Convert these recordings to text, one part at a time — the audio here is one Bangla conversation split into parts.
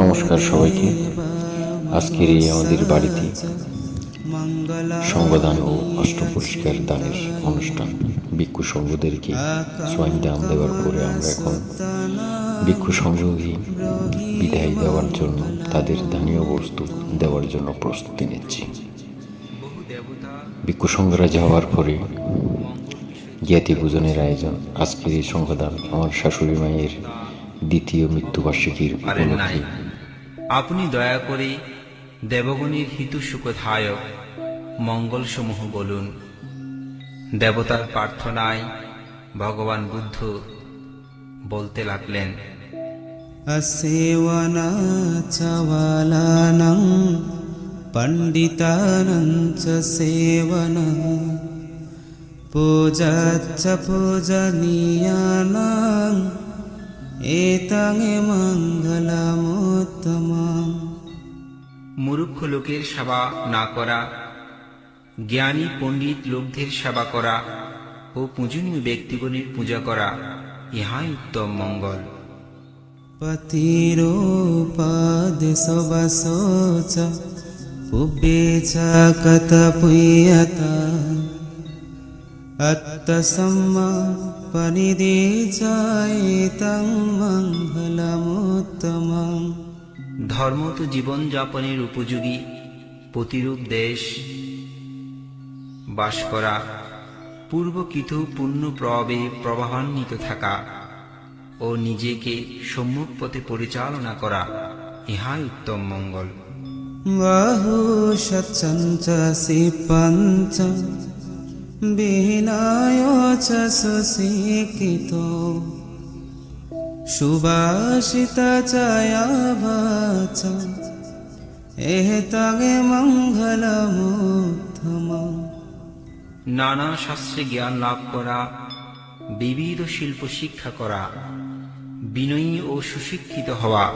নমস্কার সবাইকে। আজকের এই আমাদের বাড়িতে সংবাদান ও অষ্ট পরিষ্কার দানের অনুষ্ঠান। ভিক্ষু সংঘদেরকে স্বয়ং দান দেওয়ার পরে আমরা এখন ভিক্ষু সংঘকে বিদায় দেওয়ার জন্য, তাদের দানীয় বস্তু দেওয়ার জন্য প্রস্তুতি নিচ্ছি। ভিক্ষু সংঘরা যাওয়ার পরে জ্ঞাতি পূজনের আয়োজন। আজকের এই সংবাদান আমার শাশুড়ি মায়ের দ্বিতীয় মৃত্যুবার্ষিকীর আপনি দয়া করে দেবগণের হিতু সুখধায়ক মঙ্গলসমূহ বলুন। দেবতার প্রার্থনায় ভগবান বুদ্ধ বলতে লাগলেন সেবনাচওয়ালানং পণ্ডিতানঞ্চ সেবন পূজাচ্চ পূজনীয়ানাং এতাঙে মঙ্গলামোত্তমম মূর্খ লোকের সেবা না করা জ্ঞানী পণ্ডিত লোকদের সেবা করা ও পূজনীয় ব্যক্তিগণের পূজা করা ইহাই উত্তম মঙ্গল। পতিরোপাদ সবাসোচ পুব্বেচা কত পুয়তা അത്തസമ്മ പനിതീചായിതം മംഗളമുത്തമം ধর্ম তো জীবনযাপনের উপযোগী প্রতিরূপ দেশ বাস করা পূর্বকৃত পূর্ণ প্রবে প্রবাহান্বিত থাকা ও নিজেকে সম্মুখ পথে পরিচালনা করা ইহাই উত্তম মঙ্গল বাহু সচ্ছঞ্চ পঞ্চ বিনয় সুশিক্ষিত সুবাসিতা চায়া বাচ নানা শাস্ত্রে জ্ঞান লাভ করা, বিবিধ শিল্প শিক্ষা করা, বিনয়ী ও সুশিক্ষিত হওয়া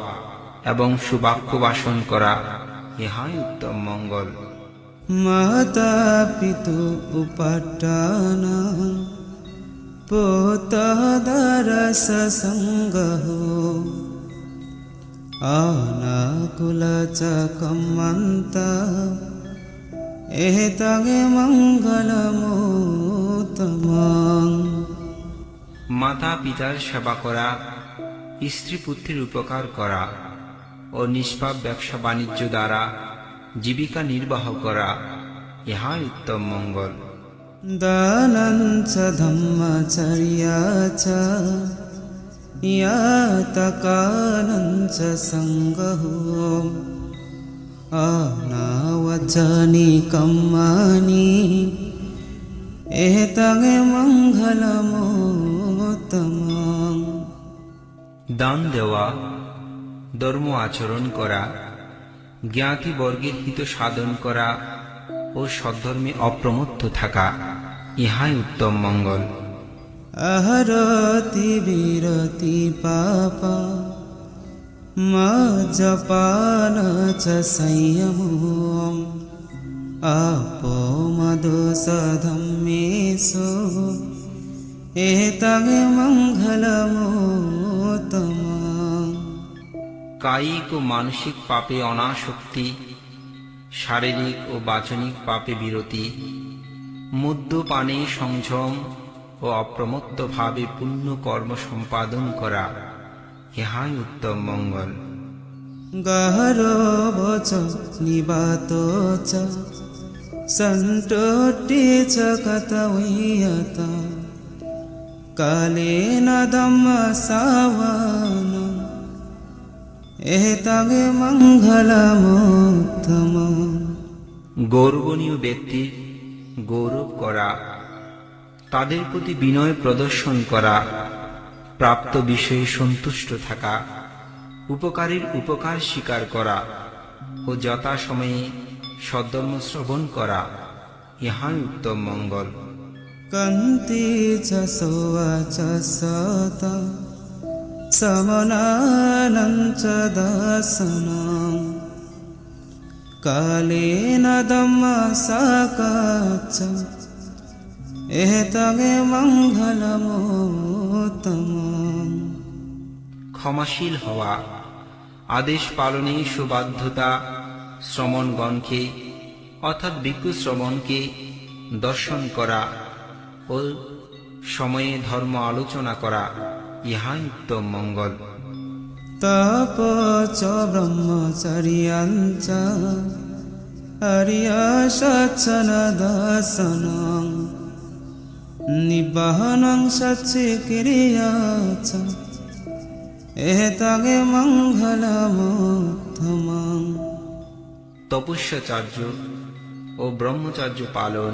এবং সুবাক্য বাসন করা, ইহাই উত্তম মঙ্গল। माता पितु उपट्टाना पोतदरससङ्गहो आनाकुलचकमन्ता एतगे मङ्गलमुत्तमम् মাতা পিতার সেবা করা স্ত্রী পুত্রের উপকার করা ও নিষ্পাপ ব্যবসা বাণিজ্য দ্বারা জীবিকা নির্বাহ করা ইহা উত্তম মঙ্গল। কম্মানি এতগে দান দেওয়া ধর্ম আচরণ করা জ্ঞাতিবর্গের হিত সাধন করা ও সদ্ধর্মে অপ্রমত্ত থাকা, ইহাই উত্তম মঙ্গল। আহরতি বিরতি পাপা মজপান চ সংযম আপো মধুসধমেশু এতং মঙ্গলমো কায়িক ও মানসিক পাপে অনাসক্তি, শারীরিক ও বাচনিক পাপে বিরতি, মদ্যপানে সংযম ও অপ্রমত্তভাবে পূর্ণ কর্ম সম্পাদন করা, ইহাই উত্তম মঙ্গল। গহরবচ নিবাত সন্টোটি চকত কালে নদম সাওয়া এহতাগে মঙ্গলামোত্তম গৌরবনীয় ব্যক্তির গৌরব করা তাদের প্রতি বিনয় প্রদর্শন করা প্রাপ্ত বিষয়ে সন্তুষ্ট থাকা উপকারীর উপকার স্বীকার করা ও যথাসময়ে সদ্ধর্ম শ্রবণ করা ইহাই উত্তম মঙ্গল। কান্তি চসোয়া समनानं च दर्शनम् कालेन दम्मसाकाच एतगे मङ्गलमुत्तमम् ক্ষমাশীল হওয়া আদেশ পালনে সুবাধ্যতা শ্রমণগণকে অর্থাৎ ভিক্ষু শ্রমণকে দর্শন করা ও সময়ে ধর্ম আলোচনা করা ইহাই তো মঙ্গল। তপ চ ব্রহ্মচর্যাঞ্চ হরিয়া সচ্ছন দর্শন নিবাহনং সচ্ছে কিরিয়াচ এতগে মঙ্গলমুত্তমং। তপস্যাচার্য ও ব্রহ্মচার্য পালন।